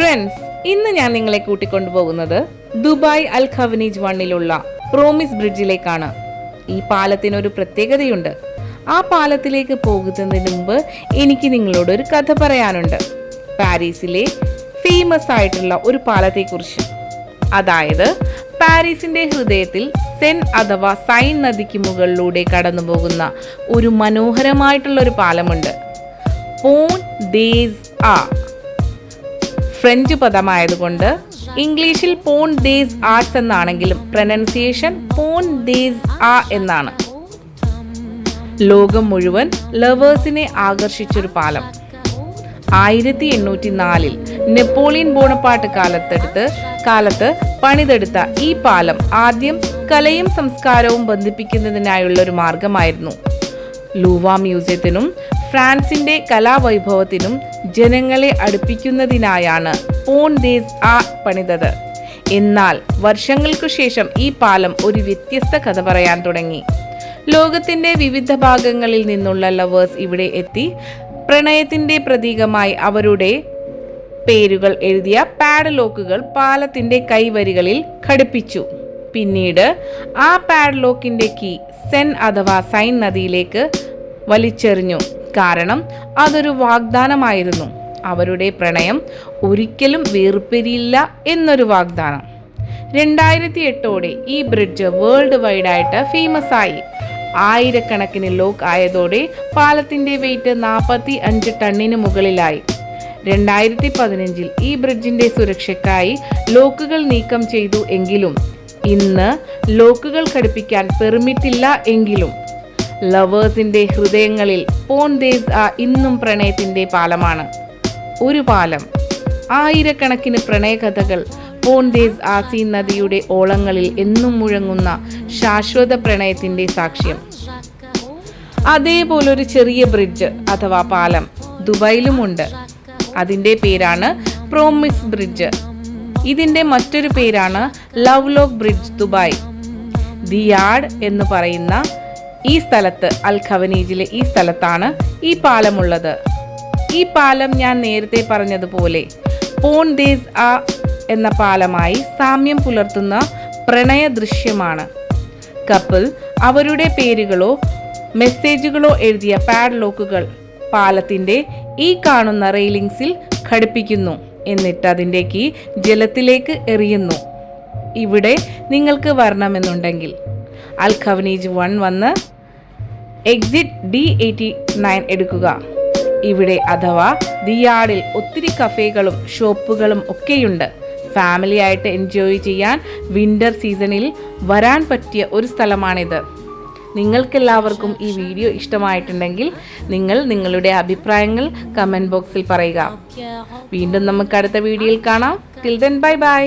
Friends ഇന്ന് ഞാൻ നിങ്ങളെ കൂട്ടിക്കൊണ്ടുപോകുന്നത് ദുബായ് അൽ ഖവനീജ് വണ്ണിലുള്ള പ്രോമിസ് ബ്രിഡ്ജിലേക്കാണ്. ഈ പാലത്തിനൊരു പ്രത്യേകതയുണ്ട്. ആ പാലത്തിലേക്ക് പോകുന്നതിന് മുമ്പ് എനിക്ക് നിങ്ങളോട് ഒരു കഥ പറയാനുണ്ട്. പാരീസിലെ ഫേമസ് ആയിട്ടുള്ള ഒരു പാലത്തെക്കുറിച്ച്. അതായത് പാരീസിന്റെ ഹൃദയത്തിൽ സെൻ അഥവാ സൈൻ നദിക്ക് മുകളിലൂടെ കടന്നു പോകുന്ന ഒരു മനോഹരമായിട്ടുള്ള ഒരു പാലമുണ്ട്. പോൺ ദേസ് ആ. ഫ്രഞ്ച് പദമായതുകൊണ്ട് ഇംഗ്ലീഷിൽ പോൺ ദേസ് ആർട്സ് എന്നാണെങ്കിലും പ്രൊനൗൺസിയേഷൻ പോൺ ദേസ് ആ എന്നാണ്. ലോകം മുഴുവൻ ലവേഴ്സിനെ ആകർഷിച്ചൊരു പാലം. ആയിരത്തി എണ്ണൂറ്റി നാലിൽ നെപ്പോളിയൻ ബോണപ്പാട്ട് കാലത്തെടുത്ത് കാലത്ത് പണിതെടുത്ത ഈ പാലം ആദ്യം കലയും സംസ്കാരവും ബന്ധിപ്പിക്കുന്നതിനായുള്ള ഒരു മാർഗമായിരുന്നു. ലൂവ മ്യൂസിയത്തിനും ഫ്രാൻസിന്റെ കലാവൈഭവത്തിനും ജനങ്ങളെ അടുപ്പിക്കുന്നതിനായാണ് പോൺ ദേസ് ആ പണിതത്. എന്നാൽ വർഷങ്ങൾക്കു ശേഷം ഈ പാലം ഒരു വ്യത്യസ്ത കഥ പറയാൻ തുടങ്ങി. ലോകത്തിന്റെ വിവിധ ഭാഗങ്ങളിൽ നിന്നുള്ള ലവേഴ്സ് ഇവിടെ എത്തി. പ്രണയത്തിന്റെ പ്രതീകമായി അവരുടെ പേരുകൾ എഴുതിയ പാഡ്ലോക്കുകൾ പാലത്തിന്റെ കൈവരികളിൽ ഘടിപ്പിച്ചു. പിന്നീട് ആ പാഡ്ലോക്കിന്റെ കീ സെൻ അഥവാ സൈൻ നദിയിലേക്ക് വലിച്ചെറിഞ്ഞു. കാരണം അതൊരു വാഗ്ദാനമായിരുന്നു. അവരുടെ പ്രണയം ഒരിക്കലും വേർപിരിയില്ല എന്നൊരു വാഗ്ദാനം. രണ്ടായിരത്തി എട്ടോടെ ഈ ബ്രിഡ്ജ് വേൾഡ് വൈഡായിട്ട് ഫേമസ് ആയി ആയിരക്കണക്കിന് ലോക്ക് ആയതോടെ പാലത്തിന്റെ വെയിറ്റ് നാൽപ്പത്തി അഞ്ച് ടണ്ണിന് മുകളിലായി. രണ്ടായിരത്തി പതിനഞ്ചിൽ ഈ ബ്രിഡ്ജിന്റെ സുരക്ഷയ്ക്കായി ലോക്കുകൾ നീക്കം ചെയ്തു എങ്കിലും ഇന്ന് ലോക്കുകൾ ഘടിപ്പിക്കാൻ പെർമിറ്റില്ല എങ്കിലും ലവേഴ്സിന്റെ ഹൃദയങ്ങളിൽ പോൺ പോൺദേസ് ആ ഇന്നും പ്രണയത്തിന്റെ പാലമാണ്. ഒരു പാലം. ആയിരക്കണക്കിന് പ്രണയകഥകൾ പോൺ പോൺദേസ് ആസി നദിയുടെ ഓളങ്ങളിൽ എന്നും മുഴങ്ങുന്ന ശാശ്വത പ്രണയത്തിന്റെ സാക്ഷ്യം. അതേപോലൊരു ചെറിയ ബ്രിഡ്ജ് അഥവാ പാലം ദുബായിലുമുണ്ട്. അതിന്റെ പേരാണ് പ്രോമിസ് ബ്രിഡ്ജ് ഇതിന്റെ മറ്റൊരു പേരാണ് ലവ് ലോക്ക് ബ്രിഡ്ജ് ദുബായ്. ദിയാഡ് എന്ന് പറയുന്ന ഈ സ്ഥലത്ത് അൽ ഖവനീജിലെ ഈ സ്ഥലത്താണ് ഈ പാലമുള്ളത്. ഈ പാലം ഞാൻ നേരത്തെ പറഞ്ഞതുപോലെ പോൺ ദേസ് ആ എന്ന പാലമായി സാമ്യം പുലർത്തുന്ന പ്രണയ ദൃശ്യമാണ്. കപ്പിൾ അവരുടെ പേരുകളോ മെസ്സേജുകളോ എഴുതിയ പാഡ്ലോക്കുകൾ പാലത്തിന്റെ ഈ കാണുന്ന റെയിലിങ്സിൽ ഘടിപ്പിക്കുന്നു എന്നിട്ട് അതിന്റെ കീ ജലത്തിലേക്ക് എറിയുന്നു. ഇവിടെ നിങ്ങൾക്ക് വരണമെന്നുണ്ടെങ്കിൽ അൽ ഖവനീജ് വൺ വന്ന് എക്സിറ്റ് ഡി എയ്റ്റി നയൻ എടുക്കുക. ഇവിടെ അഥവാ ദിയാഡിൽ ഒത്തിരി കഫേകളും ഷോപ്പുകളും ഒക്കെയുണ്ട്. ഫാമിലി ആയിട്ട് എൻജോയ് ചെയ്യാൻ വിന്റർ സീസണിൽ വരാൻ പറ്റിയ ഒരു സ്ഥലമാണിത്. നിങ്ങൾക്കെല്ലാവർക്കും ഈ വീഡിയോ ഇഷ്ടമായിട്ടുണ്ടെങ്കിൽ നിങ്ങൾ നിങ്ങളുടെ അഭിപ്രായങ്ങൾ കമന്റ് ബോക്സിൽ പറയുക. വീണ്ടും നമുക്ക് അടുത്ത വീഡിയോയിൽ കാണാം. Till then bye bye